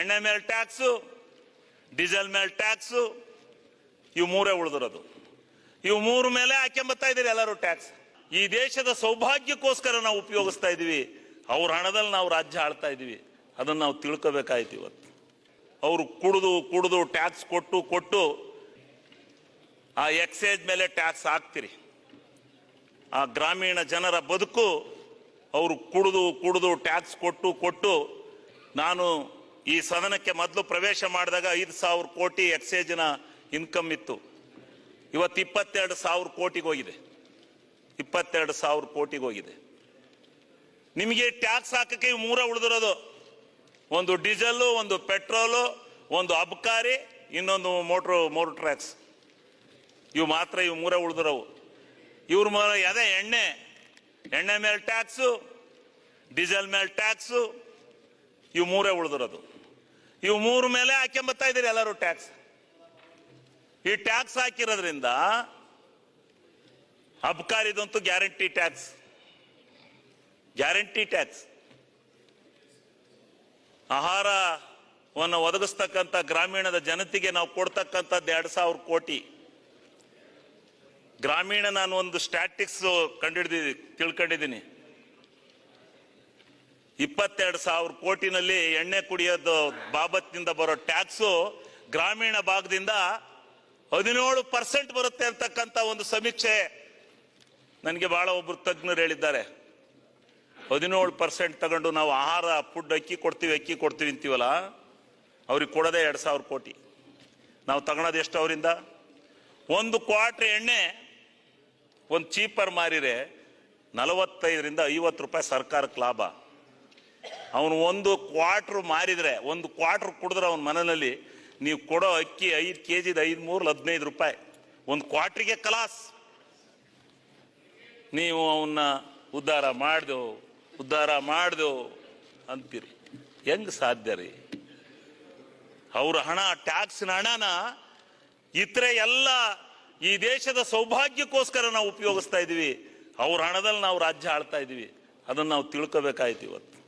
ಎಣ್ಣೆ ಮೇಲೆ tax, diesel ಮೇಲೆ ಟ್ಯಾಕ್ಸು, ಇವು ಮೂರೇ ಉಳಿದಿರೋದು. ಇವು ಮೂರು ಮೇಲೆ ಹಾಕ್ಯಂಬತ್ತಾ ಇದ್ದೀರಿ ಎಲ್ಲರೂ ಟ್ಯಾಕ್ಸ್. ಈ ದೇಶದ ಸೌಭಾಗ್ಯಕ್ಕೋಸ್ಕರ ನಾವು ಉಪಯೋಗಿಸ್ತಾ ಇದೀವಿ ಅವ್ರ ಹಣದಲ್ಲಿ ನಾವು ರಾಜ್ಯ ಆಳ್ತಾ ಇದೀವಿ ಅದನ್ನ ನಾವು ತಿಳ್ಕೋಬೇಕಾಯ್ತು ಇವತ್ತು. ಅವರು ಕುಡಿದು ಕುಡಿದು, ಟ್ಯಾಕ್ಸ್ ಕೊಟ್ಟು ಕೊಟ್ಟು ಆ ಎಕ್ಸೈಜ್ ಮೇಲೆ ಟ್ಯಾಕ್ಸ್ ಹಾಕ್ತಿರಿ. ಆ ಗ್ರಾಮೀಣ ಜನರ ಬದುಕು, ಅವರು ಕುಡಿದು ಕುಡಿದು, ಟ್ಯಾಕ್ಸ್ ಕೊಟ್ಟು ಕೊಟ್ಟು ನಾನು ಈ ಸದನಕ್ಕೆ ಮೊದಲು ಪ್ರವೇಶ ಮಾಡಿದಾಗ ಐದು ಸಾವಿರ ಕೋಟಿ ಎಕ್ಸೈಜ್ನ ಇನ್ಕಮ್ ಇತ್ತು. ಇವತ್ತು ಇಪ್ಪತ್ತೆರಡು ಸಾವಿರ ಕೋಟಿಗೆ ಹೋಗಿದೆ. ಇಪ್ಪತ್ತೆರಡು ಸಾವಿರ ಕೋಟಿಗೆ ಹೋಗಿದೆ. ನಿಮಗೆ ಟ್ಯಾಕ್ಸ್ ಹಾಕಕ್ಕೆ ಮೂರ ಉಳಿದಿರೋದು. ಒಂದು ಡೀಸೆಲ್ಲು, ಒಂದು ಪೆಟ್ರೋಲು, ಒಂದು ಅಬ್ಕಾರಿ, ಇನ್ನೊಂದು ಮೋಟ್ರು, ಮೋಟ್ರ್ ಟ್ಯಾಕ್ಸ್ ಇವು ಮಾತ್ರ ಇವು ಮೂರ ಉಳಿದಿರೋವು. ಇವ್ರ ಮೇಲೆ ಅದೇ ಎಣ್ಣೆ ಎಣ್ಣೆ ಮೇಲೆ ಟ್ಯಾಕ್ಸು, ಡೀಸೆಲ್ ಮೇಲೆ ಟ್ಯಾಕ್ಸು, ಇವು ಮೂರೇ ಉಳಿದಿರೋದು. ಇವು ಮೂರು ಮೇಲೆ ಹಾಕ್ಯಂಬತ್ತಾ ಇದ್ದೀರಿ ಎಲ್ಲರೂ ಟ್ಯಾಕ್ಸ್. ಈ ಟ್ಯಾಕ್ಸ್ ಹಾಕಿರೋದ್ರಿಂದ ಅಬ್ಕಾರಿದಂತೂ ಗ್ಯಾರಂಟಿ ಟ್ಯಾಕ್ಸ್. Guarantee tax. ಆಹಾರವನ್ನು ಒದಗಿಸ್ತಕ್ಕಂಥ ಗ್ರಾಮೀಣದ ಜನತೆಗೆ ನಾವು ಕೊಡ್ತಕ್ಕಂಥದ್ದು ಎರಡು ಸಾವಿರ ಕೋಟಿ. ಗ್ರಾಮೀಣ ನಾನು ಒಂದು ಸ್ಟ್ಯಾಟಿಕ್ಸ್ ಕಂಡಿಡ್ದಿ, ತಿಳ್ಕೊಂಡಿದ್ದೀನಿ. ಇಪ್ಪತ್ತೆರಡು ಸಾವಿರ ಕೋಟಿನಲ್ಲಿ ಎಣ್ಣೆ ಕುಡಿಯೋದು ಬಾಬತ್ನಿಂದ ಬರೋ ಟ್ಯಾಕ್ಸು ಗ್ರಾಮೀಣ ಭಾಗದಿಂದ ಹದಿನೇಳು ಪರ್ಸೆಂಟ್ ಬರುತ್ತೆ ಅಂತಕ್ಕಂಥ ಒಂದು ಸಮೀಕ್ಷೆ ನನಗೆ ಬಹಳ ಒಬ್ರು ತಜ್ಞರು ಹೇಳಿದ್ದಾರೆ. ಹದಿನೇಳು ಪರ್ಸೆಂಟ್ ತಗೊಂಡು ನಾವು ಆಹಾರ ಫುಡ್ ಅಕ್ಕಿ ಕೊಡ್ತೀವಿ ಅಕ್ಕಿ ಕೊಡ್ತೀವಿ ಅಂತೀವಲ್ಲ, ಅವ್ರಿಗೆ ಕೊಡೋದೇ ಎರಡು ಸಾವಿರ ಕೋಟಿ. ನಾವು ತಗೊಳೋದು ಎಷ್ಟು ಅವರಿಂದ? ಒಂದು ಕ್ವಾಟ್ರ್ ಎಣ್ಣೆ ಒಂದು ಚೀಪರ್ ಮಾರಿರೆ ನಲವತ್ತೈದರಿಂದ ಐವತ್ತು ರೂಪಾಯಿ ಸರ್ಕಾರಕ್ಕೆ ಲಾಭ. ಅವನು ಒಂದು ಕ್ವಾರ್ಟ್ರ್ ಮಾರಿದರೆ, ಒಂದು ಕ್ವಾರ್ಟ್ರ್ ಕುಡಿದ್ರೆ ಅವನ ಮನೆಯಲ್ಲಿ, ನೀವು ಕೊಡೋ ಅಕ್ಕಿ ಐದು ಕೆ ಜಿದು ಐದು ಮೂರು ಹದಿನೈದು ರೂಪಾಯಿ. ಒಂದು ಕ್ವಾರ್ಟ್ರಿಗೆ ಕಲಾಸ್. ನೀವು ಅವನ್ನ ಉದ್ಧಾರ ಮಾಡ್ದೆವು ಉದ್ಧಾರ ಮಾಡ್ದೆವು ಅಂತೀರಿ. ಹೆಂಗ್ ಸಾಧ್ಯ ರೀ? ಅವ್ರ ಹಣ, ಟ್ಯಾಕ್ಸಿನ ಹಣನ ಇತರೆ ಎಲ್ಲ ಈ ದೇಶದ ಸೌಭಾಗ್ಯಕ್ಕೋಸ್ಕರ ನಾವು ಉಪಯೋಗಿಸ್ತಾ ಇದೀವಿ ಅವ್ರ ಹಣದಲ್ಲಿ ನಾವು ರಾಜ್ಯ ಆಳ್ತಾ ಇದೀವಿ ಅದನ್ನ ನಾವು ತಿಳ್ಕೋಬೇಕಾಯ್ತು ಇವತ್ತು.